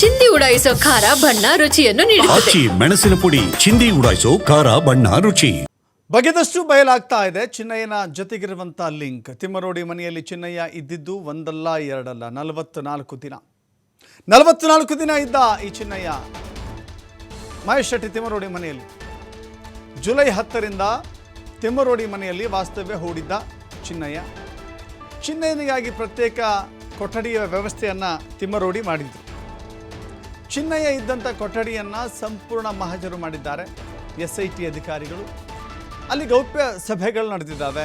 ಚಿಂದಿ ಉಡಾಯಿಸೋ ಖಾರ ಬಣ್ಣ ರುಚಿಯನ್ನು ನೀಡುತ್ತದೆ. ಆಚಿ ಮೆಣಸಿನ ಪುಡಿ ಚಿಂದಿ ಉಡಾಯಿಸೋ ಖಾರ ಬಣ್ಣ ರುಚಿ. ಬಗೆದಷ್ಟು ಬಯಲಾಗ್ತಾ ಇದೆ ಚಿನ್ನಯ್ಯನ ಜೊತೆಗಿರುವಂಥ ಲಿಂಕ್. ತಿಮ್ಮರೋಡಿ ಮನೆಯಲ್ಲಿ ಚಿನ್ನಯ್ಯ ಇದ್ದಿದ್ದು ಒಂದಲ್ಲ ಎರಡಲ್ಲ ನಲವತ್ತು ನಾಲ್ಕು ದಿನ. ನಲವತ್ತು ನಾಲ್ಕು ದಿನ ಇದ್ದ ಈ ಚಿನ್ನಯ್ಯ ಮಹೇಶ್ ಶೆಟ್ಟಿ ತಿಮ್ಮರೋಡಿ ಮನೆಯಲ್ಲಿ. ಜುಲೈ ಹತ್ತರಿಂದ ತಿಮ್ಮರೋಡಿ ಮನೆಯಲ್ಲಿ ವಾಸ್ತವ್ಯ ಹೂಡಿದ್ದ ಚಿನ್ನಯ್ಯ. ಚಿನ್ನಯ್ಯನಿಗಾಗಿ ಪ್ರತ್ಯೇಕ ಕೊಠಡಿಯ ವ್ಯವಸ್ಥೆಯನ್ನು ತಿಮ್ಮರೋಡಿ ಮಾಡಿದ್ರು. ಚಿನ್ನಯ್ಯ ಇದ್ದಂಥ ಕೊಠಡಿಯನ್ನು ಸಂಪೂರ್ಣ ಮಹಜರು ಮಾಡಿದ್ದಾರೆ. ಎಸ್ ಐ ಟಿ ಅಧಿಕಾರಿಗಳು. ಅಲ್ಲಿ ಗೌಪ್ಯ ಸಭೆಗಳು ನಡೆದಿದ್ದಾವೆ.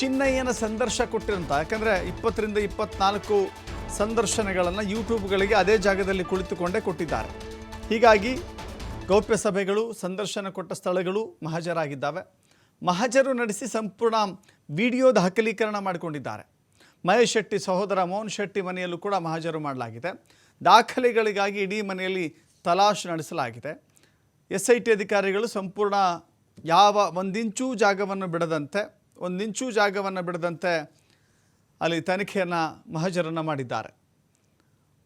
ಚಿನ್ನಯ್ಯನ ಸಂದರ್ಶ ಕೊಟ್ಟಿರಂತ. ಯಾಕಂದರೆ ಇಪ್ಪತ್ತರಿಂದ ಇಪ್ಪತ್ನಾಲ್ಕು ಸಂದರ್ಶನಗಳನ್ನು ಯೂಟ್ಯೂಬ್ಗಳಿಗೆ ಅದೇ ಜಾಗದಲ್ಲಿ ಕುಳಿತುಕೊಂಡೇ ಕೊಟ್ಟಿದ್ದಾರೆ. ಹೀಗಾಗಿ ಗೌಪ್ಯ ಸಭೆಗಳು, ಸಂದರ್ಶನ ಕೊಟ್ಟ ಸ್ಥಳಗಳು ಮಹಜರಾಗಿದ್ದಾವೆ. ಮಹಜರು ನಡೆಸಿ ಸಂಪೂರ್ಣ ವಿಡಿಯೋ ದಾಖಲೀಕರಣ ಮಾಡಿಕೊಂಡಿದ್ದಾರೆ. ಮಹೇಶ್ ಶೆಟ್ಟಿ ಸಹೋದರ ಮೋಹನ್ ಶೆಟ್ಟಿ ಮನೆಯಲ್ಲೂ ಕೂಡ ಮಹಜರು ಮಾಡಲಾಗಿದೆ. ದಾಖಲೆಗಳಿಗಾಗಿ ಇಡೀ ಮನೆಯಲ್ಲಿ ತಲಾಶ್ ನಡೆಸಲಾಗಿದೆ. ಎಸ್ ಐ ಟಿ ಅಧಿಕಾರಿಗಳು ಸಂಪೂರ್ಣ ಯಾವ ಒಂದಿಂಚೂ ಜಾಗವನ್ನು ಬಿಡದಂತೆ, ಒಂದಿಂಚೂ ಜಾಗವನ್ನು ಬಿಡದಂತೆ ಅಲ್ಲಿ ತನಿಖೆಯನ್ನು ಮಹಜರನ್ನು ಮಾಡಿದ್ದಾರೆ.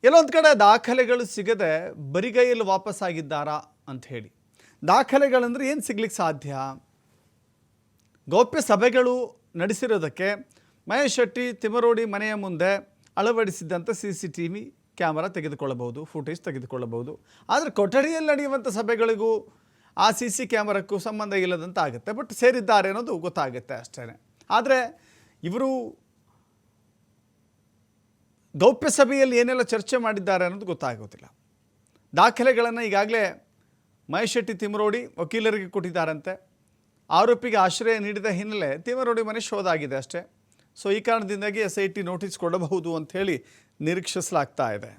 ಎಲ್ಲೊಂದು ಕಡೆ ದಾಖಲೆಗಳು ಸಿಗದೆ ಬರಿಗೈಯಲ್ಲಿ ವಾಪಸ್ಸಾಗಿದ್ದಾರಾ ಅಂತ ಹೇಳಿ. ದಾಖಲೆಗಳಂದರೆ ಏನು ಸಿಗ್ಲಿಕ್ಕೆ ಸಾಧ್ಯ? ಗೌಪ್ಯ ಸಭೆಗಳು ನಡೆಸಿರೋದಕ್ಕೆ ಮಹೇಶ್ ಶೆಟ್ಟಿ ತಿಮರೋಡಿ ಮನೆಯ ಮುಂದೆ ಅಳವಡಿಸಿದ್ದಂಥ C C T V camera ತೆಗೆದುಕೊಳ್ಳಬಹುದು, ಫುಟೇಜ್ ತೆಗೆದುಕೊಳ್ಳಬಹುದು. ಆದರೆ ಕೊಠಡಿಯಲ್ಲಿ ನಡೆಯುವಂಥ ಸಭೆಗಳಿಗೂ ಆ ಸಿ ಸಿ ಕ್ಯಾಮರಕ್ಕೂ ಸಂಬಂಧ ಇಲ್ಲದಂತ ಆಗುತ್ತೆ ಬಟ್ ಸೇರಿದ್ದಾರೆ ಅನ್ನೋದು ಗೊತ್ತಾಗುತ್ತೆ ಅಷ್ಟೇ ಆದರೆ ಇವರು ಗೌಪ್ಯ ಸಭೆಯಲ್ಲಿ ಏನೆಲ್ಲ ಚರ್ಚೆ ಮಾಡಿದ್ದಾರೆ ಅನ್ನೋದು ಗೊತ್ತಾಗೋದಿಲ್ಲ. ದಾಖಲೆಗಳನ್ನು ಈಗಾಗಲೇ ಮಹೇಶ್ ಶೆಟ್ಟಿ ತಿಮರೋಡಿ ವಕೀಲರಿಗೆ ಕೊಟ್ಟಿದ್ದಾರಂತೆ. ಆರೋಪಿಗೆ ಆಶ್ರಯ ನೀಡಿದ ಹಿನ್ನೆಲೆ ತಿಮರೋಡಿ ಮನೆ ಶೋಧ ಆಗಿದೆ ಅಷ್ಟೇ. ಸೊ ಈ ಕಾರಣದಿಂದಾಗಿ ಎಸ್ ಐ ಟಿ ನೋಟಿಸ್ ಕೊಡಬಹುದು ಅಂಥೇಳಿ ನಿರೀಕ್ಷಿಸಲಾಗ್ತಾ ಇದೆ.